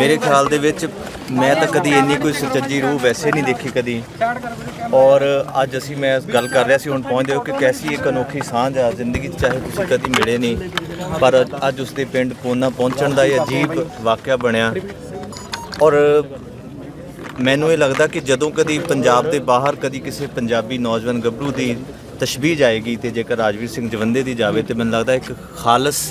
ਮੇਰੇ ਖਿਆਲ ਦੇ ਵਿੱਚ ਮੈਂ ਤਾਂ ਕਦੀ ਇੰਨੀ ਕੋਈ ਸੁਚੱਜੀ ਰੂਹ ਵੈਸੇ ਨਹੀਂ ਦੇਖੀ ਕਦੀ। ਔਰ ਅੱਜ ਅਸੀਂ ਮੈਂ ਗੱਲ ਕਰ ਰਿਹਾ ਸੀ, ਹੁਣ ਪਹੁੰਚਦੇ ਹੋ ਕਿ ਕੈਸੀ ਇੱਕ ਅਨੋਖੀ ਸਾਂਝ ਆ ਜ਼ਿੰਦਗੀ 'ਚ, ਚਾਹੇ ਤੁਸੀਂ ਕਦੀ ਮਿਲੇ ਨਹੀਂ। ਪਰ ਅੱਜ ਉਸਦੇ ਪਿੰਡ ਪੋਨਾ ਪਹੁੰਚਣ ਦਾ ਇਹ ਅਜੀਬ ਵਾਕਿਆ ਬਣਿਆ। ਔਰ ਮੈਨੂੰ ਇਹ ਲੱਗਦਾ ਕਿ ਜਦੋਂ ਕਦੀ ਪੰਜਾਬ ਦੇ ਬਾਹਰ ਕਦੀ ਕਿਸੇ ਪੰਜਾਬੀ ਨੌਜਵਾਨ ਗੱਭਰੂ ਦੀ ਤਸ਼ਬੀਹ ਜਾਏਗੀ ਤੇ ਜੇਕਰ ਰਾਜਵੀਰ ਸਿੰਘ ਜਵੰਦੇ ਦੀ ਜਾਵੇ ਤੇ ਮੈਨੂੰ ਲੱਗਦਾ ਇੱਕ ਖਾਲਸ,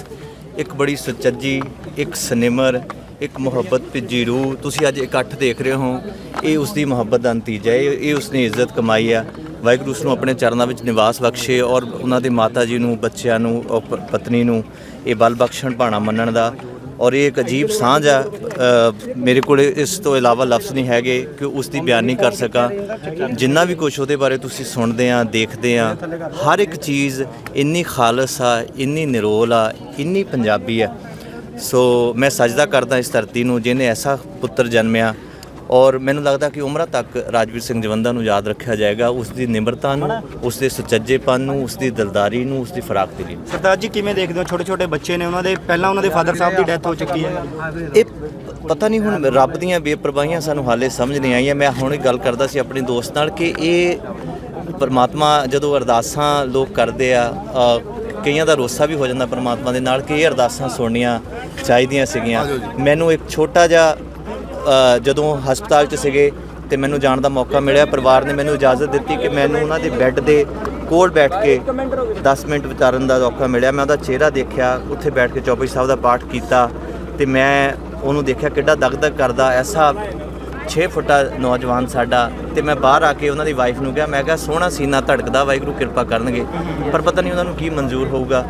ਇੱਕ ਬੜੀ ਸੁਚੱਜੀ, ਇੱਕ ਸਿਨੇਮਰ ਇੱਕ ਮੁਹੱਬਤ ਭਿੱਜੀ ਰੂਹ ਤੁਸੀਂ ਅੱਜ ਇਕੱਠ ਦੇਖ ਰਹੇ ਹੋ। ਇਹ ਉਸ ਦੀ ਮੁਹੱਬਤ ਦਾ ਨਤੀਜਾ ਹੈ। ਇਹ ਉਸਨੇ ਇੱਜ਼ਤ ਕਮਾਈ ਆ। ਵਾਹਿਗੁਰੂ ਉਸ ਨੂੰ ਆਪਣੇ ਚਰਨਾਂ ਵਿੱਚ ਨਿਵਾਸ ਬਖਸ਼ੇ ਔਰ ਉਹਨਾਂ ਦੇ ਮਾਤਾ ਜੀ ਨੂੰ, ਬੱਚਿਆਂ ਨੂੰ ਔਰ ਪਤਨੀ ਨੂੰ ਇਹ ਬਲ ਬਖਸ਼ਣ ਭਾਣਾ ਮੰਨਣ ਦਾ। ਔਰ ਇਹ ਇੱਕ ਅਜੀਬ ਸਾਂਝ ਆ। ਮੇਰੇ ਕੋਲ ਇਸ ਤੋਂ ਇਲਾਵਾ ਲਫ਼ਜ਼ ਨਹੀਂ ਹੈਗੇ ਕਿ ਉਸ ਦੀ ਬਿਆਨ ਨਹੀਂ ਕਰ ਸਕਾਂ। ਜਿੰਨਾ ਵੀ ਕੁਝ ਉਹਦੇ ਬਾਰੇ ਤੁਸੀਂ ਸੁਣਦੇ ਆ, ਦੇਖਦੇ ਆ, ਹਰ ਇੱਕ ਚੀਜ਼ ਇੰਨੀ ਖਾਲਸ ਆ, ਇੰਨੀ ਨਿਰੋਲ ਆ, ਇੰਨੀ ਪੰਜਾਬੀ ਆ। ਸੋ ਮੈਂ ਸਜਦਾ ਕਰਦਾ ਇਸ ਧਰਤੀ ਨੂੰ ਜਿਹਨੇ ਐਸਾ ਪੁੱਤਰ ਜਨਮਿਆ ਔਰ ਮੈਨੂੰ ਲੱਗਦਾ ਕਿ ਉਮਰਾਂ ਤੱਕ ਰਾਜਵੀਰ ਸਿੰਘ ਜਵੰਦਾ ਨੂੰ ਯਾਦ ਰੱਖਿਆ ਜਾਏਗਾ ਉਸ ਦੀ ਨਿਮਰਤਾ ਨੂੰ ਉਸ ਦੇ ਸੁਚੱਜੇਪਨ ਨੂੰ ਉਸ ਦੀ ਦਿਲਦਾਰੀ ਨੂੰ ਉਸ ਦੀ ਦਿਲੀ ਨੂੰ। ਸਰਦਾਰ ਜੀ ਕਿਵੇਂ ਦੇਖਦੇ ਹੋ? ਛੋਟੇ ਛੋਟੇ ਬੱਚੇ ਨੇ ਉਹਨਾਂ ਦੇ ਪਹਿਲਾਂ ਉਹਨਾਂ ਦੇ ਫਾਦਰ ਸਾਹਿਬ ਦੀ ਡੈਥ ਹੋ ਚੁੱਕੀ ਹੈ। ਇਹ ਪਤਾ ਨਹੀਂ ਹੁਣ ਰੱਬ ਦੀਆਂ ਬੇਪਰਵਾਹੀਆਂ ਸਾਨੂੰ ਹਾਲੇ ਸਮਝ ਨਹੀਂ ਆਈਆਂ। ਮੈਂ ਹੁਣ ਗੱਲ ਕਰਦਾ ਸੀ ਆਪਣੇ ਦੋਸਤ ਨਾਲ ਕਿ ਇਹ ਪਰਮਾਤਮਾ ਜਦੋਂ ਅਰਦਾਸਾਂ ਲੋਕ ਕਰਦੇ ਆ ਕਈਆਂ ਦਾ ਰੋਸਾ ਵੀ ਹੋ ਜਾਂਦਾ ਪਰਮਾਤਮਾ ਦੇ ਨਾਲ ਕਿ ਇਹ ਅਰਦਾਸਾਂ ਸੁਣਨੀਆਂ ਚਾਹੀਦੀਆਂ ਸੀਗੀਆਂ। ਮੈਨੂੰ ਇੱਕ ਛੋਟਾ ਜਿਹਾ ਜਦੋਂ ਹਸਪਤਾਲ 'ਚ ਸੀਗੇ ਤੇ ਮੈਨੂੰ ਜਾਣ ਦਾ ਮੌਕਾ ਮਿਲਿਆ ਪਰਿਵਾਰ ਨੇ ਮੈਨੂੰ ਇਜਾਜ਼ਤ ਦਿੱਤੀ ਕਿ ਮੈਨੂੰ ਉਹਨਾਂ ਦੇ ਬੈੱਡ ਦੇ ਕੋਲ ਬੈਠ ਕੇ 10 ਮਿੰਟ ਵਿਚਾਰਨ ਦਾ ਮੌਕਾ ਮਿਲਿਆ। ਮੈਂ ਉਹਦਾ ਚਿਹਰਾ ਦੇਖਿਆ ਉੱਥੇ ਬੈਠ ਕੇ ਚੌਪਈ ਸਾਹਿਬ ਦਾ ਪਾਠ ਕੀਤਾ ਤੇ ਮੈਂ ਉਹਨੂੰ ਦੇਖਿਆ ਕਿੱਡਾ ਦਗਦਗ ਕਰਦਾ ਐਸਾ 6 ਫੁੱਟਾ ਨੌਜਵਾਨ ਸਾਡਾ ਤੇ ਮੈਂ ਬਾਹਰ ਆ ਕੇ ਉਹਨਾਂ ਦੀ ਵਾਈਫ ਨੂੰ ਕਿਹਾ, ਮੈਂ ਕਿਹਾ ਸੋਹਣਾ ਸੀਨਾ ਧੜਕਦਾ, ਵਾਹਿਗੁਰੂ ਕਿਰਪਾ ਕਰਨਗੇ। ਪਰ ਪਤਾ ਨਹੀਂ ਉਹਨਾਂ ਨੂੰ ਕੀ ਮਨਜ਼ੂਰ ਹੋਊਗਾ।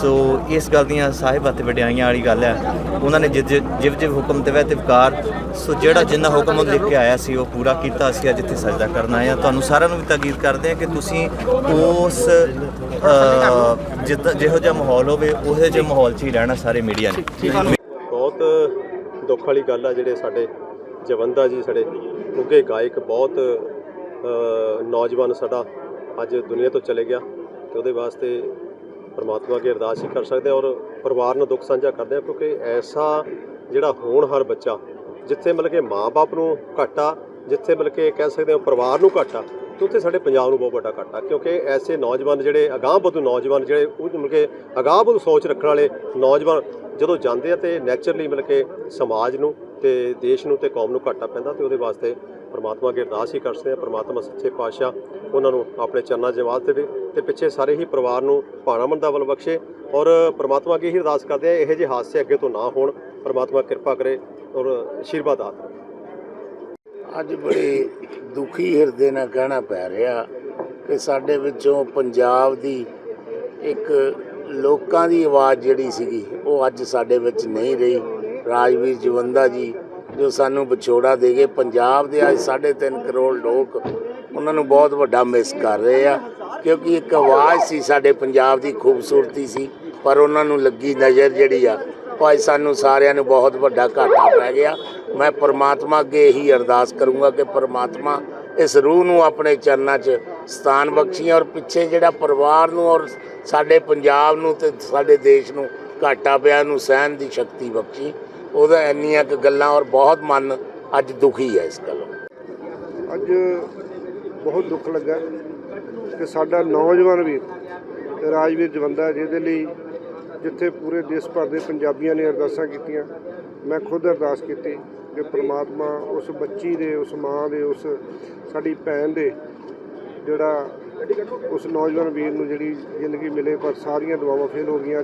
ਸੋ ਇਸ ਗੱਲ ਦੀਆਂ ਸਾਹਿਬ ਅਤੇ ਵਡਿਆਈਆਂ ਵਾਲੀ ਗੱਲ ਹੈ। ਉਹਨਾਂ ਨੇ ਜਿਵ ਜਿਵ ਜਿਵ ਹੁਕਮ ਦੇਵੇ ਤੇ ਵਿਕਾਰ ਸੋ ਜਿਹੜਾ ਜਿੰਨਾ ਹੁਕਮ ਉਹ ਲਿਖ ਕੇ ਆਇਆ ਸੀ, ਉਹ ਪੂਰਾ ਕੀਤਾ ਅਸੀਂ ਅੱਜ ਇੱਥੇ ਸਜਦਾ ਕਰਨ ਆਏ ਆ ਤੁਹਾਨੂੰ ਸਾਰਿਆਂ ਨੂੰ ਵੀ ਤਾਕੀਦ ਕਰਦੇ ਆ ਕਿ ਤੁਸੀਂ ਉਸ ਜਿੱਦਾਂ ਜਿਹੋ ਜਿਹਾ ਮਾਹੌਲ ਹੋਵੇ, ਉਹੋ ਜਿਹੇ ਮਾਹੌਲ 'ਚ ਹੀ ਰਹਿਣਾ ਸਾਰੇ ਮੀਡੀਆ ਨੇ। ਬਹੁਤ ਦੁੱਖ ਵਾਲੀ ਗੱਲ ਆ ਜਿਹੜੇ ਸਾਡੇ ਜਵੰਦਾ ਜੀ ਸਾਡੇ ਉੱਘੇ ਗਾਇਕ ਬਹੁਤ ਨੌਜਵਾਨ ਸਾਡਾ ਅੱਜ ਦੁਨੀਆ ਤੋਂ ਚਲੇ ਗਿਆ ਤੇ ਉਹਦੇ ਵਾਸਤੇ ਪਰਮਾਤਮਾ ਅੱਗੇ ਅਰਦਾਸ ਹੀ ਕਰ ਸਕਦੇ ਹਾਂ ਔਰ ਪਰਿਵਾਰ ਨੂੰ ਦੁੱਖ ਸਾਂਝਾ ਕਰਦੇ ਹਾਂ ਕਿਉਂਕਿ ਐਸਾ ਜਿਹੜਾ ਹੋਣਹਾਰ ਬੱਚਾ, ਜਿੱਥੇ ਮਤਲਬ ਕਿ ਮਾਪੇ ਨੂੰ ਘਾਟਾ, ਜਿੱਥੇ ਮਤਲਬ ਕਿ ਕਹਿ ਸਕਦੇ ਹਾਂ ਪਰਿਵਾਰ ਨੂੰ ਘਾਟਾ, ਤੇ ਉੱਥੇ ਸਾਡੇ ਪੰਜਾਬ ਨੂੰ ਬਹੁਤ ਵੱਡਾ ਘਾਟਾ ਕਿਉਂਕਿ ਐਸੇ ਨੌਜਵਾਨ ਜਿਹੜੇ ਅਗਾਂਹ ਵਧੂ ਨੌਜਵਾਨ ਜਿਹੜੇ ਉਹ ਮਤਲਬ ਕਿ ਅਗਾਂਹ ਵਧੂ ਸੋਚ ਰੱਖਣ ਵਾਲੇ ਨੌਜਵਾਨ ਜਦੋਂ ਜਾਂਦੇ ਆ ਤੇ ਨੈਚੁਰਲੀ ਮਤਲਬ ਕਿ ਸਮਾਜ ਨੂੰ ਤੇ ਦੇਸ਼ ਨੂੰ ਤੇ ਕੌਮ ਨੂੰ ਘਾਟਾ ਪੈਂਦਾ ਤੇ ਉਹਦੇ ਵਾਸਤੇ ਪਰਮਾਤਮਾ ਅੱਗੇ ਅਰਦਾਸ ਹੀ ਕਰਦੇ ਆ ਪਰਮਾਤਮਾ ਸੱਚੇ ਪਾਤਸ਼ਾਹ ਉਹਨਾਂ ਨੂੰ ਆਪਣੇ ਚਰਨਾਂ 'ਚ ਨਿਵਾਸ ਦੇਵੇ ਤੇ ਪਿੱਛੇ ਸਾਰੇ ਹੀ ਪਰਿਵਾਰ ਨੂੰ ਭਾਣਾ ਮੰਦਾ ਵੱਲ ਬਖਸ਼ੇ ਔਰ ਪਰਮਾਤਮਾ ਅੱਗੇ ਹੀ ਅਰਦਾਸ ਕਰਦੇ ਆ ਇਹੋ ਜਿਹੇ ਹਾਦਸੇ ਅੱਗੇ ਤੋਂ ਨਾ ਹੋਣ, ਪਰਮਾਤਮਾ ਕਿਰਪਾ ਕਰੇ ਔਰ ਆਸ਼ੀਰਵਾਦ ਆਤ ਅੱਜ ਬੜੇ ਦੁਖੀ ਹਿਰਦੇ ਨਾਲ ਕਹਿਣਾ ਪੈ ਰਿਹਾ ਕਿ ਸਾਡੇ ਵਿੱਚੋਂ ਪੰਜਾਬ ਦੀ ਇੱਕ ਲੋਕਾਂ ਦੀ ਆਵਾਜ਼ ਜਿਹੜੀ ਸੀਗੀ, ਉਹ ਅੱਜ ਸਾਡੇ ਵਿੱਚ ਨਹੀਂ ਰਹੀ। ਰਾਜਵੀਰ ਜਵੰਦਾ ਜੀ, ਜੋ ਸਾਨੂੰ ਵਿਛੋੜਾ ਦੇ ਗਏ। ਪੰਜਾਬ ਦੇ ਅੱਜ 3.5 ਕਰੋੜ ਲੋਕ ਉਹਨਾਂ ਨੂੰ ਬਹੁਤ ਵੱਡਾ ਮਿਸ ਕਰ ਰਹੇ ਆ, ਕਿਉਂਕਿ ਇੱਕ ਆਵਾਜ਼ ਸੀ ਸਾਡੇ ਪੰਜਾਬ ਦੀ, ਖੂਬਸੂਰਤੀ ਸੀ, ਪਰ ਉਹਨਾਂ ਨੂੰ ਲੱਗੀ ਨਜ਼ਰ ਜਿਹੜੀ ਆ ਉਹ ਅੱਜ ਸਾਨੂੰ ਸਾਰਿਆਂ ਨੂੰ ਬਹੁਤ ਵੱਡਾ ਘਾਟਾ ਪੈ ਗਿਆ। ਮੈਂ ਪਰਮਾਤਮਾ ਅੱਗੇ ਇਹੀ ਅਰਦਾਸ ਕਰੂੰਗਾ ਕਿ ਪਰਮਾਤਮਾ ਇਸ ਰੂਹ ਨੂੰ ਆਪਣੇ ਚਰਨਾਂ 'ਚ ਸਥਾਨ ਬਖਸ਼ੀ ਔਰ ਪਿੱਛੇ ਜਿਹੜਾ ਪਰਿਵਾਰ ਨੂੰ ਔਰ ਸਾਡੇ ਪੰਜਾਬ ਨੂੰ ਤੇ ਸਾਡੇ ਦੇਸ਼ ਨੂੰ ਘਾਟਾ ਪਿਆ ਨੂੰ ਸਹਿਣ ਦੀ ਸ਼ਕਤੀ ਬਖਸ਼ੀ ਉਹਦਾ ਇੰਨੀਆਂ ਕੁ ਗੱਲਾਂ ਔਰ ਬਹੁਤ ਮਨ ਅੱਜ ਦੁਖੀ ਹੈ ਇਸ ਗੱਲੋਂ। ਅੱਜ ਬਹੁਤ ਦੁੱਖ ਲੱਗਾ ਕਿ ਸਾਡਾ ਨੌਜਵਾਨ ਵੀਰ ਰਾਜਵੀਰ ਜਵੰਦਾ ਜਿਹਦੇ ਲਈ ਜਿੱਥੇ ਪੂਰੇ ਦੇਸ਼ ਭਰ ਦੇ ਪੰਜਾਬੀਆਂ ਨੇ ਅਰਦਾਸਾਂ ਕੀਤੀਆਂ, ਮੈਂ ਖੁਦ ਅਰਦਾਸ ਕੀਤੀ ਕਿ ਪ੍ਰਮਾਤਮਾ ਉਸ ਬੱਚੀ ਦੇ, ਉਸ ਮਾਂ ਦੇ, ਉਸ ਸਾਡੀ ਭੈਣ ਦੇ ਜਿਹੜਾ ਉਸ ਨੌਜਵਾਨ ਵੀਰ ਨੂੰ ਜਿਹੜੀ ਜ਼ਿੰਦਗੀ ਮਿਲੇ, ਪਰ ਸਾਰੀਆਂ ਦੁਆਵਾਂ ਫੇਲ ਹੋ ਗਈਆਂ।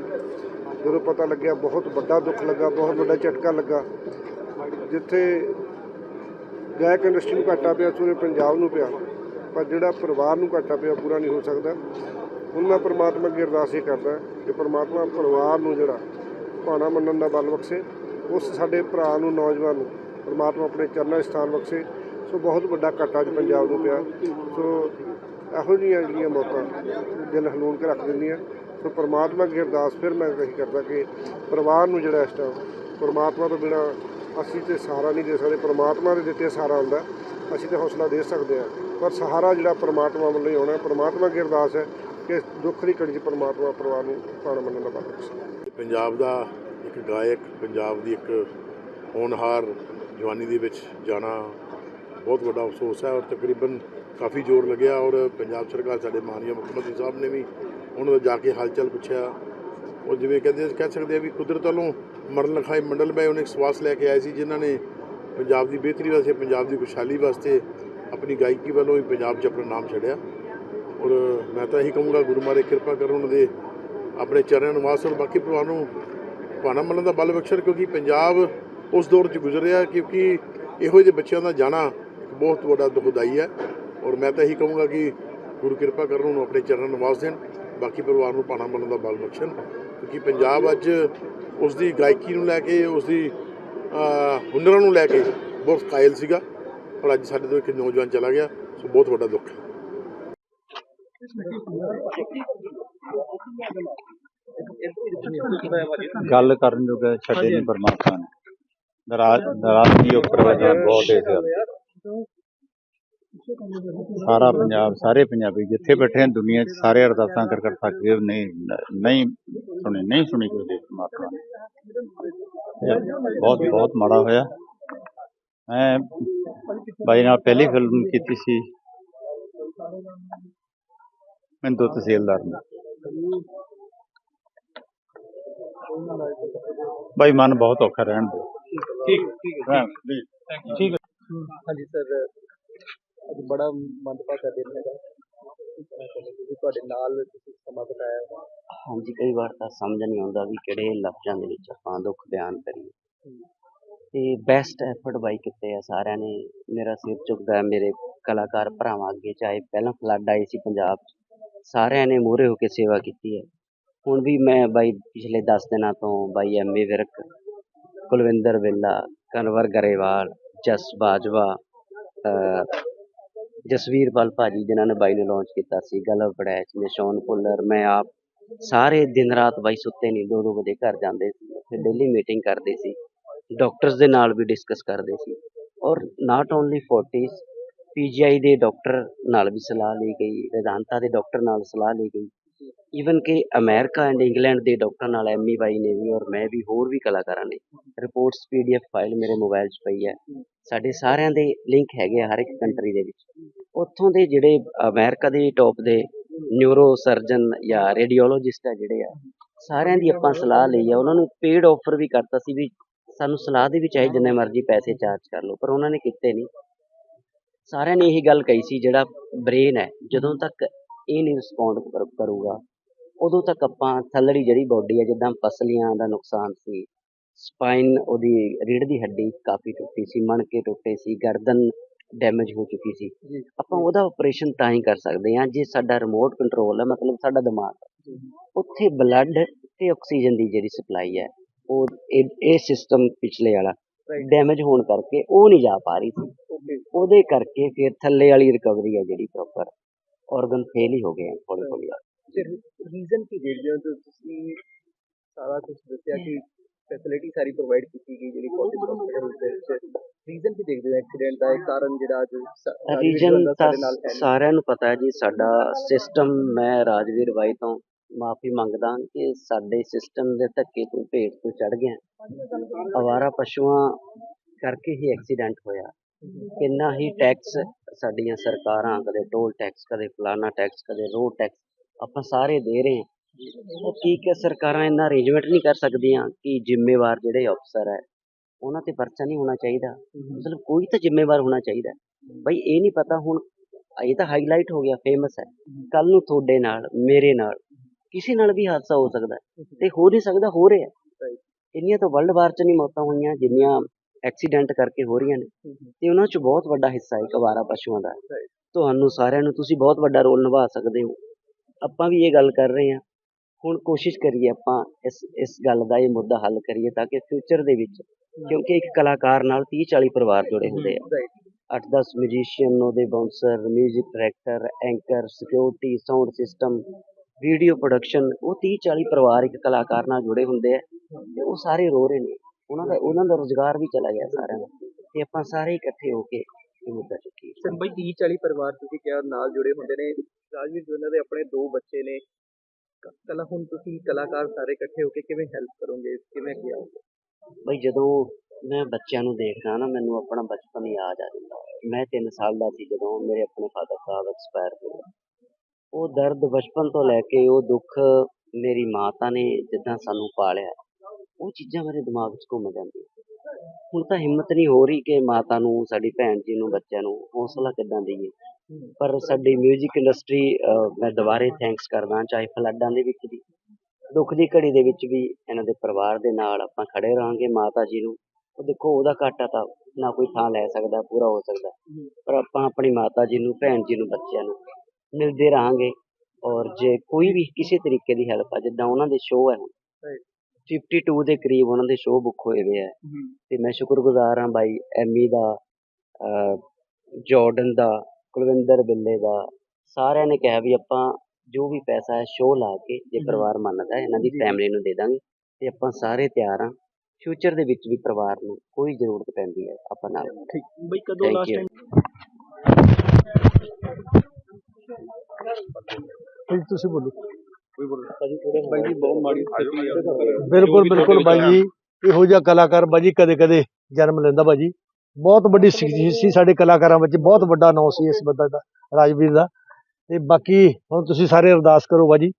ਜਦੋਂ ਪਤਾ ਲੱਗਿਆ ਬਹੁਤ ਵੱਡਾ ਦੁੱਖ ਲੱਗਾ, ਬਹੁਤ ਵੱਡਾ ਝਟਕਾ ਲੱਗਾ। ਜਿੱਥੇ ਗਾਇਕ ਇੰਡਸਟਰੀ ਨੂੰ ਘਾਟਾ ਪਿਆ ਪੂਰੇ ਪੰਜਾਬ ਨੂੰ ਪਿਆ। ਪਰ ਜਿਹੜਾ ਪਰਿਵਾਰ ਨੂੰ ਘਾਟਾ ਪਿਆ ਪੂਰਾ ਨਹੀਂ ਹੋ ਸਕਦਾ। ਹੁਣ ਮੈਂ ਪਰਮਾਤਮਾ ਅੱਗੇ ਅਰਦਾਸ ਇਹ ਕਰਦਾ ਕਿ ਪਰਮਾਤਮਾ ਪਰਿਵਾਰ ਨੂੰ ਜਿਹੜਾ ਭਾਣਾ ਮੰਨਣ ਦਾ ਬਲ ਬਖਸ਼ੇ, ਉਸ ਸਾਡੇ ਭਰਾ ਨੂੰ, ਨੌਜਵਾਨ ਨੂੰ, ਪਰਮਾਤਮਾ ਆਪਣੇ ਚਰਨਾਂ 'ਚ ਸਥਾਨ ਬਖਸ਼ੇ। ਸੋ ਬਹੁਤ ਵੱਡਾ ਘਾਟਾ ਅੱਜ ਪੰਜਾਬ ਨੂੰ ਪਿਆ। ਸੋ ਇਹੋ ਜਿਹੀਆਂ ਜਿਹੜੀਆਂ ਮੌਤਾਂ ਦਿਲ ਹਲੂਣ ਕੇ ਰੱਖ ਦਿੰਦੀਆਂ। ਸੋ ਪ੍ਰਮਾਤਮਾ ਅੱਗੇ ਅਰਦਾਸ ਫਿਰ ਮੈਂ ਕਹੀ ਕਰਦਾ ਕਿ ਪਰਿਵਾਰ ਨੂੰ ਜਿਹੜਾ ਇਸ ਟਾਈਮ ਪਰਮਾਤਮਾ ਤੋਂ ਬਿਨਾ ਅਸੀਂ ਤੇ ਸਹਾਰਾ ਨਹੀਂ ਦੇ ਸਕਦੇ, ਪਰਮਾਤਮਾ ਦੇ ਦਿੱਤੇ ਸਹਾਰਾ ਹੁੰਦਾ, ਅਸੀਂ ਤੇ ਹੌਸਲਾ ਦੇ ਸਕਦੇ ਹਾਂ। ਪਰ ਸਹਾਰਾ ਜਿਹੜਾ ਪਰਮਾਤਮਾ ਵੱਲੋਂ ਹੀ ਆਉਣਾ, ਪਰਮਾਤਮਾ ਅੱਗੇ ਅਰਦਾਸ ਹੈ ਕਿ ਦੁੱਖ ਦੀ ਘੜੀ 'ਚ ਪਰਮਾਤਮਾ ਪਰਿਵਾਰ ਨੂੰ ਪਾਣਾ ਮੰਨਣ ਦਾ ਬਲ ਪੰਜਾਬ ਦਾ ਇੱਕ ਗਾਇਕ, ਪੰਜਾਬ ਦੀ ਇੱਕ ਹੋਣਹਾਰ ਜਵਾਨੀ ਦੇ ਵਿੱਚ ਜਾਣਾ ਬਹੁਤ ਵੱਡਾ ਅਫਸੋਸ ਹੈ ਔਰ ਤਕਰੀਬਨ ਕਾਫੀ ਜ਼ੋਰ ਲੱਗਿਆ ਔਰ ਪੰਜਾਬ ਸਰਕਾਰ ਸਾਡੇ ਮਾਨਯੋਗ ਮੁੱਖ ਮੰਤਰੀ ਸਾਹਿਬ ਨੇ ਵੀ ਉਹਨਾਂ ਦਾ ਜਾ ਕੇ ਹਾਲਚਲ ਪੁੱਛਿਆ। ਉਹ ਜਿਵੇਂ ਕਹਿੰਦੇ, ਕਹਿ ਸਕਦੇ ਆ ਵੀ ਕੁਦਰਤ ਵੱਲੋਂ ਮਰਨ ਲਿਖਾਏ ਮੰਡਲ ਮੈਂ ਉਹਨੇ ਇੱਕ ਸਵਾਸ ਲੈ ਕੇ ਆਏ ਸੀ ਜਿਨ੍ਹਾਂ ਨੇ ਪੰਜਾਬ ਦੀ ਬਿਹਤਰੀ ਵਾਸਤੇ, ਪੰਜਾਬ ਦੀ ਖੁਸ਼ਹਾਲੀ ਵਾਸਤੇ ਆਪਣੀ ਗਾਇਕੀ ਵੱਲੋਂ ਹੀ ਪੰਜਾਬ 'ਚ ਆਪਣਾ ਨਾਮ ਛੱਡਿਆ। ਔਰ ਮੈਂ ਤਾਂ ਇਹੀ ਕਹੂੰਗਾ, ਗੁਰੂ ਮਹਾਰਾਜ ਕਿਰਪਾ ਕਰਨ ਉਹਨਾਂ ਦੇ ਆਪਣੇ ਚਰਨਾਂ ਨਿਵਾਸ ਔਰ ਬਾਕੀ ਪਰਿਵਾਰ ਨੂੰ ਭਾਣਾ ਮੰਨਣ ਦਾ ਬਲ ਬਖਸ਼ਣ, ਕਿਉਂਕਿ ਪੰਜਾਬ ਉਸ ਦੌਰ 'ਚ ਗੁਜ਼ਰਿਆ ਕਿਉਂਕਿ ਇਹੋ ਜਿਹੇ ਬੱਚਿਆਂ ਦਾ ਜਾਣਾ ਇੱਕ ਬਹੁਤ ਵੱਡਾ ਦੁਖਦਾਈ ਹੈ। ਔਰ ਮੈਂ ਤਾਂ ਇਹੀ ਕਹੂੰਗਾ ਕਿ ਗੁਰੂ ਕਿਰਪਾ ਕਰਨ ਉਹਨੂੰ ਆਪਣੇ ਚਰਨਾਂ ਨਿਵਾਸ ਦੇਣ। ਬਾਕੀ ਪਰਿਵਾਰ ਨੂੰ ਭਾਣਾ ਮਲਣ ਦਾ ਬਲ ਬਖਸ਼ਣ ਕਿਉਂਕਿ ਪੰਜਾਬ ਅੱਜ ਉਸ ਦੀ ਗਾਇਕੀ ਨੂੰ ਲੈ ਕੇ ਉਸ ਦੀ ਹੁਨਰਾਂ ਨੂੰ ਲੈ ਕੇ ਬਹੁਤ ਕਾਇਲ ਸੀਗਾ ਪਰ ਅੱਜ ਸਾਡੇ ਤੋਂ ਇੱਕ ਨੌਜਵਾਨ ਚਲਾ ਗਿਆ ਸੋ ਬਹੁਤ ਵੱਡਾ ਦੁੱਖ ਹੈ। ਗੱਲ ਕਰਨ ਜੋਗਾ ਛੱਡੇ ਨਹੀਂ ਪਰਮਾਤਮਾ ਨੇ। ਨਾਰਾਜ਼ ਨਾਰਾਜ਼ਗੀ ਉੱਪਰ ਵਜਾ ਬਹੁਤ ਹੈ ਇਸ ਸਾਰਾ ਪੰਜਾਬ ਸਾਰੇ ਪੰਜਾਬੀ ਜਿੱਥੇ ਬੈਠੇ ਹਨ ਦੁਨੀਆ 'ਚ ਸਾਰੇ ਅਰਦਾਸਾਂ ਕਰ ਕਰ ਸਕਦੇ ਨਹੀਂ ਨਹੀਂ ਸੁਣੀ ਨਹੀਂ ਸੁਣੀ ਕੋਈ ਦੇ ਪਰਮਾਤਮਾ ਨੇ ਇਹ ਬਹੁਤ ਬਹੁਤ ਮਾੜਾ ਹੋਇਆ ਮੈਂ ਬਾਈ ਨਾਲ ਪਹਿਲੀ ਫਿਲਮ ਕੀਤੀ ਸੀ ਮੈਂ ਦੋ ਤਹਿਸੀਲਦਾਰ ਨੇ ਬਾਈ ਮਨ ਬਹੁਤ ਔਖਾ ਰਹਿਣ ਦੇ ਠੀਕ ਠੀਕ ਠੀਕ ਹਾਂਜੀ ਸਰ ਅੱਜ ਬੜਾ ਮੰਦਭਾਗਾ ਦਿਨ ਹੈਗਾ। ਤੁਸੀਂ ਤੁਹਾਡੇ ਨਾਲ ਤੁਸੀਂ ਸਮਾਂ ਬਿਤਾਇਆ। ਹਾਂਜੀ, ਕਈ ਵਾਰ ਤਾਂ ਸਮਝ ਨਹੀਂ ਆਉਂਦਾ ਵੀ ਕਿਹੜੇ ਲਫ਼ਜ਼ਾਂ ਦੇ ਵਿੱਚ ਆਪਾਂ ਦੁੱਖ ਬਿਆਨ ਕਰੀਏ। ਤੇ ਬੈਸਟ ਐਫਰਟ ਬਾਈ ਕੀਤੇ ਆ ਸਾਰਿਆਂ ਨੇ। ਮੇਰਾ ਸਿਰ ਝੁਕਦਾ ਮੇਰੇ ਕਲਾਕਾਰ ਭਰਾਵਾਂ ਅੱਗੇ, ਚਾਹੇ ਪਹਿਲਾਂ ਫਲੱਡ ਆਏ ਸੀ ਪੰਜਾਬ 'ਚ, ਸਾਰਿਆਂ ਨੇ ਮੂਹਰੇ ਹੋ ਕੇ ਸੇਵਾ ਕੀਤੀ ਹੈ। ਹੁਣ ਵੀ ਮੈਂ ਬਾਈ ਪਿਛਲੇ 10 ਦਿਨਾਂ ਤੋਂ ਬਾਈ ਐਮਏ ਵਿਰਕ, ਕੁਲਵਿੰਦਰ ਵੇਲਾ ਕਨਵਰ ਗਰੇਵਾਲ, ਜਸ ਬਾਜਵਾ ਅਹ ਜਸਵੀਰ ਪਲ ਭਾਜੀ, ਜਿਨ੍ਹਾਂ ਨੇ ਬਾਈ ਨੂੰ ਲਾਂਚ ਕੀਤਾ ਸੀ, ਗਲਵ ਪੜੈਚ ਸ਼ੌਨ ਭੁੱਲਰ ਮੈਂ ਆਪ ਸਾਰੇ ਦਿਨ ਰਾਤ ਬਾਈ ਸੁੱਤੇ ਨਹੀਂ, ਦੋ ਦੋ ਵਜੇ ਘਰ ਜਾਂਦੇ ਸੀ, ਫਿਰ ਡੇਲੀ ਮੀਟਿੰਗ ਕਰਦੇ ਸੀ ਡਾਕਟਰਸ ਦੇ ਨਾਲ ਵੀ ਡਿਸਕਸ ਕਰਦੇ ਸੀ, ਔਰ ਨਾਟ ਓਨਲੀ ਫੋਰਟਿਸ ਪੀਜੀਆਈ ਦੇ ਡਾਕਟਰ ਨਾਲ ਵੀ ਸਲਾਹ ਲਈ ਗਈ, vedanta ਦੇ ਡਾਕਟਰ ਨਾਲ ਸਲਾਹ ਲਈ ਗਈ ਈਵਨ ਕਿ ਅਮਰੀਕਾ ਐਂਡ ਇੰਗਲੈਂਡ ਦੇ ਡਾਕਟਰ ਨਾਲ ਐਮੀ ਬਾਈ ਨੇ ਵੀ, ਔਰ ਮੈਂ ਵੀ ਹੋਰ ਵੀ ਕਲਾਕਾਰਾਂ ਨੇ ਰਿਪੋਰਟਸ ਪੀਡੀਐਫ ਫਾਈਲ ਮੇਰੇ ਮੋਬਾਈਲ 'ਚ ਪਈ ਹੈ। ਸਾਡੇ ਸਾਰਿਆਂ ਦੇ ਲਿੰਕ ਹੈਗੇ ਆ ਹਰ ਇੱਕ ਕੰਟਰੀ ਦੇ ਵਿੱਚ। ਉੱਥੋਂ ਦੇ ਜਿਹੜੇ ਅਮਰੀਕਾ ਦੇ ਟੌਪ ਦੇ ਨਿਊਰੋ ਸਰਜਨ ਜਾਂ ਰੇਡੀਓਲੋਜਿਸਟ ਆ ਜਿਹੜੇ ਆ, ਸਾਰਿਆਂ ਦੀ ਆਪਾਂ ਸਲਾਹ ਲਈ ਆ। ਉਹਨਾਂ ਨੂੰ ਪੇਡ ਆਫਰ ਵੀ ਕਰਤਾ ਸੀ ਵੀ ਸਾਨੂੰ ਸਲਾਹ ਦੇ ਵੀ ਚਾਹੇ ਜਿੰਨੇ ਮਰਜ਼ੀ ਪੈਸੇ ਚਾਰਜ ਕਰ ਲਓ, ਪਰ ਉਹਨਾਂ ਨੇ ਕੀਤੇ ਨਹੀਂ। ਸਾਰਿਆਂ ਨੇ ਇਹੀ ਗੱਲ ਕਹੀ ਸੀ, ਜਿਹੜਾ ਬ੍ਰੇਨ ਹੈ, ਜਦੋਂ ਤੱਕ ਇਹ ਨਹੀਂ ਰਿਸਪੌਂਡ ਕਰੂਗਾ, ਉਦੋਂ ਤੱਕ ਆਪਾਂ ਥੱਲੜੀ ਜਿਹੜੀ ਬਾਡੀ ਹੈ ਜਿੱਦਾਂ ਪਸਲੀਆਂ ਦਾ ਨੁਕਸਾਨ ਸੀ ਸਪਾਈਨ ਉਹਦੀ ਰੀੜ੍ਹ ਦੀ ਹੱਡੀ ਕਾਫੀ ਟੁੱਟੀ ਸੀ ਮਣਕੇ ਟੁੱਟੇ ਸੀ ਗਰਦਨ ਡੈਮੇਜ ਹੋ ਚੁੱਕੀ ਸੀ। ਆਪਾਂ ਉਹਦਾ ਆਪਰੇਸ਼ਨ ਤਾਂ ਹੀ ਕਰ ਸਕਦੇ ਹਾਂ ਜੇ ਸਾਡਾ ਰਿਮੋਟ ਕੰਟਰੋਲ ਹੈ ਮਤਲਬ ਸਾਡਾ ਦਿਮਾਗ। ਉੱਥੇ ਬਲੱਡ ਤੇ ਆਕਸੀਜਨ ਦੀ ਜਿਹੜੀ ਸਪਲਾਈ ਹੈ ਉਹ ਇਹ- ਸਿਸਟਮ ਪਿਛਲੇ ਵਾਲਾ ਡੈਮੇਜ ਹੋਣ ਕਰਕੇ ਉਹ ਨਹੀਂ ਜਾ ਪਾ ਰਹੀ ਸੀ। ਉਹਦੇ ਕਰਕੇ ਫਿਰ ਥੱਲੇ ਵਾਲੀ ਰਿਕਵਰੀ ਹੈ ਜਿਹੜੀ ਪ੍ਰੋਪਰ ਆਰਗਨ ਫੇਲ ਹੀ ਹੋ ਗਏ ਹੌਲੀ ਹੌਲੀ ਰੀਜ਼ਨ ਕੀ ਦੇਖਦੇ ਹੋ ਜੋ ਤੁਸੀਂ ਸਾਰਾ ਕੁਝ ਦੱਸਿਆ ਕਿ ਫੈਸਿਲਿਟੀ ਸਾਰੀ ਪ੍ਰੋਵਾਈਡ ਕੀਤੀ ਗਈ ਜਿਹੜੀ ਕੋਟਿਸ ਹਸਪੀਟਲ ਦੇ ਵਿੱਚ ਰੀਜ਼ਨ ਕੀ ਦੇਖਦੇ ਹੋ ਐਕਸੀਡੈਂਟ ਦਾ ਇਹ ਕਾਰਨ ਜਿਹੜਾ ਅੱਜ ਰੀਜਨ ਤਾਂ। ਸਾਰਿਆਂ ਨੂੰ ਪਤਾ ਹੈ ਜੀ ਸਾਡਾ ਸਿਸਟਮ ਮੈਂ ਰਾਜਵੀਰ ਬਾਈ ਤੋਂ ਮਾਫੀ ਮੰਗਦਾ ਕਿ ਸਾਡੇ ਸਿਸਟਮ ਦੇ ਧੱਕੇ ਤੋਂ ਭੇਟ ਤੋਂ ਚੜ ਗਿਆ। ਅਵਾਰਾ ਪਸ਼ੂਆਂ ਕਰਕੇ ਹੀ ਐਕਸੀਡੈਂਟ ਹੋਇਆ। ਕਿੰਨਾ ਹੀ ਟੈਕਸ ਸਾਡੀਆਂ ਸਰਕਾਰਾਂ ਕਦੇ ਟੋਲ ਟੈਕਸ ਕਦੇ ਫਲਾਨਾ ਟੈਕਸ ਕਦੇ ਰੋਡ ਟੈਕਸ ਆਪਾਂ ਸਾਰੇ ਦੇ ਰਹੇ ਹਾਂ। ਕੀ ਕਿ ਸਰਕਾਰਾਂ ਇੰਨਾ ਅਰੇਂਜਮੈਂਟ ਨਹੀਂ ਕਰ ਸਕਦੀਆਂ ਕਿ ਜ਼ਿੰਮੇਵਾਰ ਜਿਹੜੇ ਅਫਸਰ ਹੈ ਉਹਨਾਂ ਤੇ ਪਰਚਾ ਨਹੀਂ ਹੋਣਾ ਚਾਹੀਦਾ। ਮਤਲਬ ਕੋਈ ਤਾਂ ਜ਼ਿੰਮੇਵਾਰ ਹੋਣਾ ਚਾਹੀਦਾ। ਬਈ ਇਹ ਨਹੀਂ ਪਤਾ ਹੁਣ ਇਹ ਤਾਂ ਹਾਈਲਾਈਟ ਹੋ ਗਿਆ ਫੇਮਸ ਹੈ। ਕੱਲ ਨੂੰ ਤੁਹਾਡੇ ਨਾਲ ਮੇਰੇ ਨਾਲ ਕਿਸੇ ਨਾਲ ਵੀ ਹਾਦਸਾ ਹੋ ਸਕਦਾ ਤੇ ਹੋ ਨਹੀਂ ਸਕਦਾ ਹੋ ਰਿਹਾ। ਇੰਨੀਆਂ ਤਾਂ ਵਰਲਡ ਵਾਰ ਚ ਨਹੀਂ ਮੌਤਾਂ ਹੋਈਆਂ ਜਿੰਨੀਆਂ ਐਕਸੀਡੈਂਟ ਕਰਕੇ ਹੋ ਰਹੀਆਂ ਨੇ। ਤੇ ਉਹਨਾਂ ਚ ਬਹੁਤ ਵੱਡਾ ਹਿੱਸਾ ਹੈ ਅਵਾਰਾ ਪਸ਼ੂਆਂ ਦਾ। ਤੁਹਾਨੂੰ ਸਾਰਿਆਂ ਨੂੰ ਤੁਸੀਂ ਬਹੁਤ ਵੱਡਾ ਰੋਲ ਨਿਭਾ ਸਕਦੇ ਹੋ। ਆਪਾਂ ਵੀ ਇਹ ਗੱਲ ਕਰ ਰਹੇ ਹਾਂ। ਹੁਣ ਕੋਸ਼ਿਸ਼ ਕਰੀਏ ਆਪਾਂ ਇਸ ਇਸ ਗੱਲ ਦਾ ਇਹ ਮੁੱਦਾ ਹੱਲ ਕਰੀਏ ਤਾਂ ਕਿ ਫਿਊਚਰ ਦੇ ਵਿੱਚ ਕਿਉਂਕਿ ਇੱਕ ਕਲਾਕਾਰ ਨਾਲ 30 40 ਪਰਿਵਾਰ ਜੁੜੇ ਹੁੰਦੇ ਆ। 8-10 ਮਿਊਜ਼ੀਸ਼ੀਅਨ ਉਹਦੇ bouncer 뮤직 director anchor security sound system video production ਉਹ 30-40 ਪਰਿਵਾਰ ਇੱਕ ਕਲਾਕਾਰ ਨਾਲ ਜੁੜੇ ਹੁੰਦੇ ਆ ਤੇ ਉਹ ਸਾਰੇ ਰੋ ਰਹੇ ਨੇ। ਉਹਨਾਂ ਦਾ ਉਹਨਾਂ ਦਾ ਰੋਜ਼ਗਾਰ ਵੀ ਚਲਾ ਗਿਆ ਸਾਰਿਆਂ ਦਾ। ਤੇ ਆਪਾਂ ਸਾਰੇ ਇਕੱਠੇ ਹੋ ਕੇ ਇਹ ਮੁੱਦਾ ਚੁੱਕੀਏ। ਸਰ ਬਈ 30 40 ਪਰਿਵਾਰ ਤੁਸੀਂ ਕਿਹਾ ਨਾਲ ਜੁੜੇ ਹੁੰਦੇ ਨੇ। ਰਾਜਵੀਰ ਜਵੰਦਾ ਦੇ ਆਪਣੇ ਦੋ ਬੱਚੇ ਨੇ। ਕਲਾ, ਹੁਣ ਤੁਸੀਂ ਕਲਾਕਾਰ ਸਾਰੇ ਇਕੱਠੇ ਹੋ ਕੇ ਕਿਵੇਂ ਹੈਲਪ ਕਰੋਗੇ? ਕਿਵੇਂ ਕੀ ਬਈ ਜਦੋਂ ਮੈਂ ਬੱਚਿਆਂ ਨੂੰ ਦੇਖਦਾ ਨਾ, ਮੈਨੂੰ ਆਪਣਾ ਬਚਪਨ ਯਾਦ ਆ ਜਾਂਦਾ। ਮੈਂ 3 ਸਾਲ ਦਾ ਸੀ ਜਦੋਂ ਮੇਰੇ ਆਪਣੇ ਫਾਦਰ ਸਾਹਿਬ ਐਕਸਪਾਇਰ ਹੋਏ। ਉਹ ਦਰਦ ਬਚਪਨ ਤੋਂ ਲੈ ਕੇ ਉਹ ਦੁੱਖ ਮੇਰੀ ਮਾਤਾ ਨੇ ਜਿੱਦਾਂ ਸਾਨੂੰ ਪਾਲਿਆ, ਉਹ ਚੀਜ਼ਾਂ ਮੇਰੇ ਦਿਮਾਗ 'ਚ ਘੁੰਮ ਜਾਂਦੀਆਂ। ਹੁਣ ਤਾਂ ਹਿੰਮਤ ਨਹੀਂ ਹੋ ਰਹੀ ਕਿ ਮਾਤਾ ਨੂੰ, ਸਾਡੀ ਭੈਣ ਜੀ ਨੂੰ, ਬੱਚਿਆਂ ਨੂੰ ਹੌਸਲਾ ਕਿੱਦਾਂ ਦਈਏ। ਪਰ ਸਾਡੀ 뮤직 ਇੰਡਸਟਰੀ ਮੈਂ ਦੁਬਾਰੇ ਥੈਂਕਸ ਕਰਦਾ ਚਾਹੇ ਫਲੱਡਾਂ ਦੇ ਵਿੱਚ ਵੀ ਦੁੱਖ ਦੀ ਘੜੀ ਦੇ ਵਿੱਚ ਵੀ ਇਹਨਾਂ ਦੇ ਪਰਿਵਾਰ ਦੇ ਨਾਲ ਆਪਾਂ ਖੜੇ ਰਹਾਂਗੇ ਮਾਤਾ ਜੀ ਨੂੰ। ਉਹ ਦੇਖੋ ਉਹਦਾ ਘਾਟਾ ਤਾਂ ਨਾ ਕੋਈ ਥਾਂ ਲੈ ਸਕਦਾ ਪੂਰਾ ਹੋ ਸਕਦਾ। ਪਰ ਆਪਾਂ ਆਪਣੀ ਮਾਤਾ ਜੀ ਨੂੰ ਭੈਣ ਜੀ ਨੂੰ ਬੱਚਿਆਂ ਨੂੰ ਮਿਲਦੇ ਰਹਾਂਗੇ। ਔਰ ਜੇ ਕੋਈ ਵੀ ਕਿਸੇ ਤਰੀਕੇ ਦੀ ਹੈਲਪ ਆ ਜਿੱਦਾਂ ਉਹਨਾਂ ਦੇ ਸ਼ੋਅ ਹੈ ਹੁਣ 52 ਦੇ ਕਰੀਬ ਉਹਨਾਂ ਦੇ ਸ਼ੋਅ ਬੁੱਕ ਹੋਏ ਹੋਏ ਆ। ਤੇ ਮੈਂ ਸ਼ੁਕਰਗੁਜ਼ਾਰ ਹਾਂ ਬਾਈ ਐਮੀ ਦਾ ਜਾਰਡਨ ਦਾ ਕੁਲਵਿੰਦਰ ਬਿੱਲੇ ਦਾ ਸਾਰਿਆਂ ਨੇ ਕਿਹਾ ਵੀ ਆਪਾਂ ਜੋ ਵੀ ਪੈਸਾ ਹੈ ਸ਼ੋਅ ਲਾ ਕੇ ਜੇ ਪਰਿਵਾਰ ਮੰਨਦਾ ਹੈ ਇਹਨਾਂ ਦੀ ਫੈਮਿਲੀ ਨੂੰ ਦੇ ਦਾਂਗੇ ਤੇ ਆਪਾਂ ਸਾਰੇ ਤਿਆਰ ਹਾਂ। ਫਿਊਚਰ ਦੇ ਵਿੱਚ ਵੀ ਪਰਿਵਾਰ ਨੂੰ ਕੋਈ ਜ਼ਰੂਰਤ ਪੈਂਦੀ ਹੈ ਆਪਾਂ ਨਾਲ ਠੀਕ। ਬਈ ਕਦੋਂ Thank ਲਾਸਟ you. ਟਾਈਮ ਤੁਸੀਂ ਬੋਲੋ। ਬਾਈ ਜੀ ਬਹੁਤ ਮਾੜੀ ਸਥਿਤੀ ਹੈ। ਬਿਲਕੁਲ ਬਿਲਕੁਲ ਬਾਈ ਜੀ। ਇਹੋ ਜਿਹਾ ਕਲਾਕਾਰ ਬਾਜੀ ਕਦੇ ਕਦੇ ਜਨਮ ਲੈਂਦਾ ਬਾਜੀ ਬਹੁਤ ਵੱਡੀ ਸੀ ਸਾਡੇ ਕਲਾਕਾਰਾਂ ਵਿੱਚ ਬਹੁਤ ਵੱਡਾ ਨਾਂ ਸੀ ਇਸ ਬੰਦਾ ਦਾ ਰਾਜਵੀਰ ਦਾ। ਤੇ ਬਾਕੀ ਹੁਣ ਤੁਸੀਂ ਸਾਰੇ ਅਰਦਾਸ ਕਰੋ ਬਾਜੀ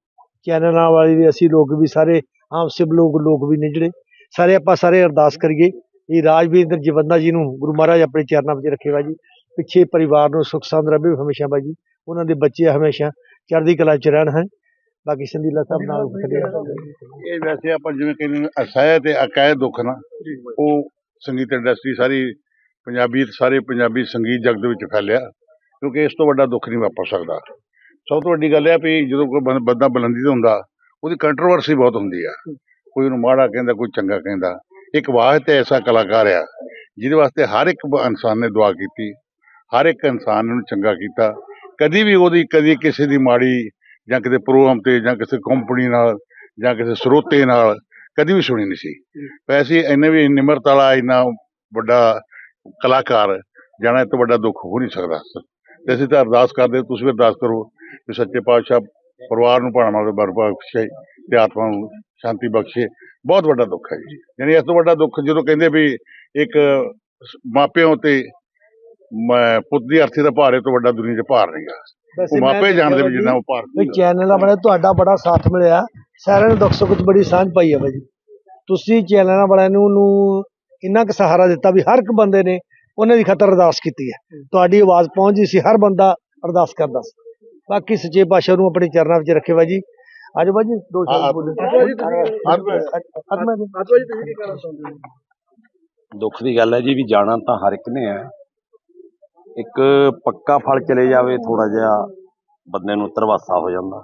ਚੈਨਲਾਂ ਵਾਲੇ ਵੀ ਅਸੀਂ ਲੋਕ ਵੀ ਸਾਰੇ ਆਮ ਸਿਵ ਲੋਕ ਲੋਕ ਵੀ ਨੇ ਜਿਹੜੇ ਸਾਰੇ ਆਪਾਂ ਸਾਰੇ ਅਰਦਾਸ ਕਰੀਏ ਇਹ ਰਾਜਵੀਰ ਜਵੰਦਾ ਜੀ ਨੂੰ ਗੁਰੂ ਮਹਾਰਾਜ ਆਪਣੇ ਚਰਨਾਂ ਵਿੱਚ ਰੱਖੇ ਬਾਜੀ। ਪਿੱਛੇ ਪਰਿਵਾਰ ਨੂੰ ਸੁਖ ਸੰਦ ਰਹੇ ਹਮੇਸ਼ਾ ਬਾਜੀ। ਉਹਨਾਂ ਦੇ ਬੱਚੇ ਹਮੇਸ਼ਾ ਚੜ੍ਹਦੀ ਕਲਾ ਚ ਰਹਿਣ ਹੈ ਬਾਕੀ ਸੰਦੀਲਾ ਸਾਹਿਬ ਨਾਲ ਖੜੇ ਆ। ਇਹ ਵੈਸੇ ਆਪਾਂ ਜਿਵੇਂ ਕਹਿੰਦੇ ਨੇ ਅਸਹਿ ਤੇ ਅਕਹਿ ਦੁੱਖ ਨਾ ਉਹ ਸੰਗੀਤ ਇੰਡਸਟਰੀ ਸਾਰੀ ਪੰਜਾਬੀ, ਸਾਰੇ ਪੰਜਾਬੀ ਸੰਗੀਤ ਜਗਤ ਵਿੱਚ ਫੈਲਿਆ, ਕਿਉਂਕਿ ਇਸ ਤੋਂ ਵੱਡਾ ਦੁੱਖ ਨਹੀਂ ਵਾਪਰ ਸਕਦਾ। ਸਭ ਤੋਂ ਵੱਡੀ ਗੱਲ ਹੈ ਵੀ ਜਦੋਂ ਕੋਈ ਬੰ- ਬੰਦਾ ਬੁਲੰਦੀ ਤੇ ਹੁੰਦਾ, ਉਹਦੀ ਕੰਟਰੋਵਰਸੀ ਬਹੁਤ ਹੁੰਦੀ ਆ। ਕੋਈ ਉਹਨੂੰ ਮਾੜਾ ਕਹਿੰਦਾ, ਕੋਈ ਚੰਗਾ ਕਹਿੰਦਾ। ਇੱਕ ਵਾਹਿਦ ਤੇ ਐਸਾ ਕਲਾਕਾਰ ਆ, ਜਿਹਦੇ ਵਾਸਤੇ ਹਰ ਇੱਕ ਇਨਸਾਨ ਨੇ ਦੁਆ ਕੀਤੀ, ਹਰ ਇੱਕ ਇਨਸਾਨ ਨੇ ਚੰਗਾ ਕੀਤਾ। ਕਦੀ ਵੀ ਉਹਦੀ, ਕਦੀ ਕਿਸੇ ਦੀ ਮਾੜੀ, ਜਾਂ ਕਿਤੇ ਪ੍ਰੋਗਰਾਮ ਤੇ, ਜਾਂ ਕਿਸੇ ਕੰਪਨੀ ਨਾਲ, ਜਾਂ ਕਿਸੇ ਸਰੋਤੇ ਨਾਲ ਕਦੀ ਵੀ ਸੁਣੀ ਨਹੀਂ ਸੀ। ਵੈਸੇ ਇੰਨੇ ਵੀ ਨਿਮਰਤਾ ਵਾਲਾ, ਇੰਨਾ ਵੱਡਾ ਕਲਾਕਾਰ ਜਾਣਾ ਇਹ ਤੋਂ ਵੱਡਾ ਦੁੱਖ ਹੋ ਨਹੀਂ ਸਕਦਾ। ਤੇ ਅਸੀਂ ਤਾਂ ਅਰਦਾਸ ਕਰਦੇ ਹਾਂ, ਤੁਸੀਂ ਵੀ ਅਰਦਾਸ ਕਰੋ ਕਿ ਸੱਚੇ ਪਾਤਸ਼ਾਹ ਪਰਿਵਾਰ ਨੂੰ ਭਾਣਾ ਦੇ ਬਰ ਬਖਸ਼ੇ ਤੇ ਆਤਮਾ ਨੂੰ ਸ਼ਾਂਤੀ ਬਖਸ਼ੇ। ਬਹੁਤ ਵੱਡਾ ਦੁੱਖ ਹੈ ਜੀ। ਯਾਨੀ ਇਸ ਤੋਂ ਵੱਡਾ ਦੁੱਖ ਜਦੋਂ ਕਹਿੰਦੇ ਵੀ ਇੱਕ ਮਾਪਿਆਂ ਤੇ ਮ- ਪੁੱਤ ਦੀ ਅਰਥੀ ਦਾ ਭਾਰ ਇਹ ਤੋਂ ਵੱਡਾ ਦੁਨੀਆ 'ਚ ਭਾਰ ਨਹੀਂਗਾ ਵੈਸੇ ਉਹ ਮਾਪੇ ਜਾਣਦੇ ਵੀ ਜਿੰਨਾ ਉਹ ਭਾਰ ਵੀ ਚੈਨਲਾਂ ਵਾਲੇ ਤੁਹਾਡਾ ਬੜਾ ਸਾਥ ਮਿਲਿਆ। ਸਾਰਿਆਂ ਨੇ ਦੁੱਖ ਸੁੱਖ ਬੜੀ ਸਾਂਝ ਪਾਈ ਹੈ ਬਾਈ ਤੁਸੀਂ ਚੈਨਲਾਂ ਵਾਲਿਆਂ ਨੂੰ ਨੂੰ ਇੰਨਾ ਕੁ ਸਹਾਰਾ ਦਿੱਤਾ ਵੀ ਹਰ ਇੱਕ ਬੰਦੇ ਨੇ ਉਹਨਾਂ ਦੀ ਖਾਤਰ ਅਰਦਾਸ ਕੀਤੀ ਹੈ। ਤੁਹਾਡੀ ਆਵਾਜ਼ ਪਹੁੰਚਦੀ ਸੀ ਹਰ ਬੰਦਾ ਅਰਦਾਸ ਕਰਦਾ ਸੀ। ਬਾਕੀ ਸੱਚੇ ਪਾਤਸ਼ਾਹ ਨੂੰ ਆਪਣੇ ਚਰਨਾਂ ਵਿੱਚ ਰੱਖੇ ਬਾਈ ਜੀ। ਅੱਜ ਬਾਈ ਜੀ ਦੋ ਸ਼ਬਦ ਬੋਲੋ। ਦੁੱਖ ਦੀ ਗੱਲ ਹੈ ਜੀ ਵੀ ਜਾਣਾ ਤਾਂ ਹਰ ਇੱਕ ਨੇ ਹੈ। ਇੱਕ ਪੱਕਾ ਫਲ ਚਲੇ ਜਾਵੇ ਥੋੜਾ ਜਿਹਾ ਬੰਦੇ ਨੂੰ ਧਰਵਾਸਾ ਹੋ ਜਾਂਦਾ।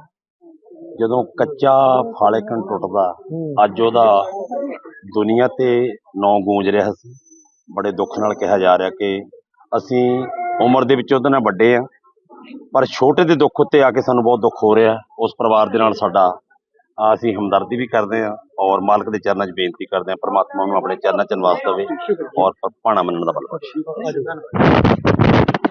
ਜਦੋਂ ਕੱਚਾ ਫਲ ਇੱਕ ਟੁੱਟਦਾ ਅੱਜ ਉਹਦਾ ਦੁਨੀਆ ਤੇ ਨਾਂ ਗੂੰਜ ਰਿਹਾ ਸੀ। ਬੜੇ ਦੁੱਖ ਨਾਲ ਕਿਹਾ ਜਾ ਰਿਹਾ ਕਿ ਅਸੀਂ ਉਮਰ ਦੇ ਵਿੱਚ ਉਹਦੇ ਨਾਲ ਵੱਡੇ ਆ, ਪਰ ਛੋਟੇ ਦੇ ਦੁੱਖ ਉੱਤੇ ਆ ਕੇ ਸਾਨੂੰ ਬਹੁਤ ਦੁੱਖ ਹੋ ਰਿਹਾ। ਉਸ ਪਰਿਵਾਰ ਦੇ ਨਾਲ ਸਾਡਾ ਅਸੀਂ ਹਮਦਰਦੀ ਵੀ ਕਰਦੇ ਹਾਂ ਔਰ ਮਾਲਕ ਦੇ ਚਰਨਾਂ 'ਚ ਬੇਨਤੀ ਕਰਦੇ ਹਾਂ ਪ੍ਰਮਾਤਮਾ ਨੂੰ ਆਪਣੇ ਚਰਨਾਂ 'ਚ ਨਿਵਾਸ ਦੇਵੇ ਔਰ ਭਾਣਾ ਮੰਨਣ ਦਾ ਬਲ ਬਖਸ਼ੇ।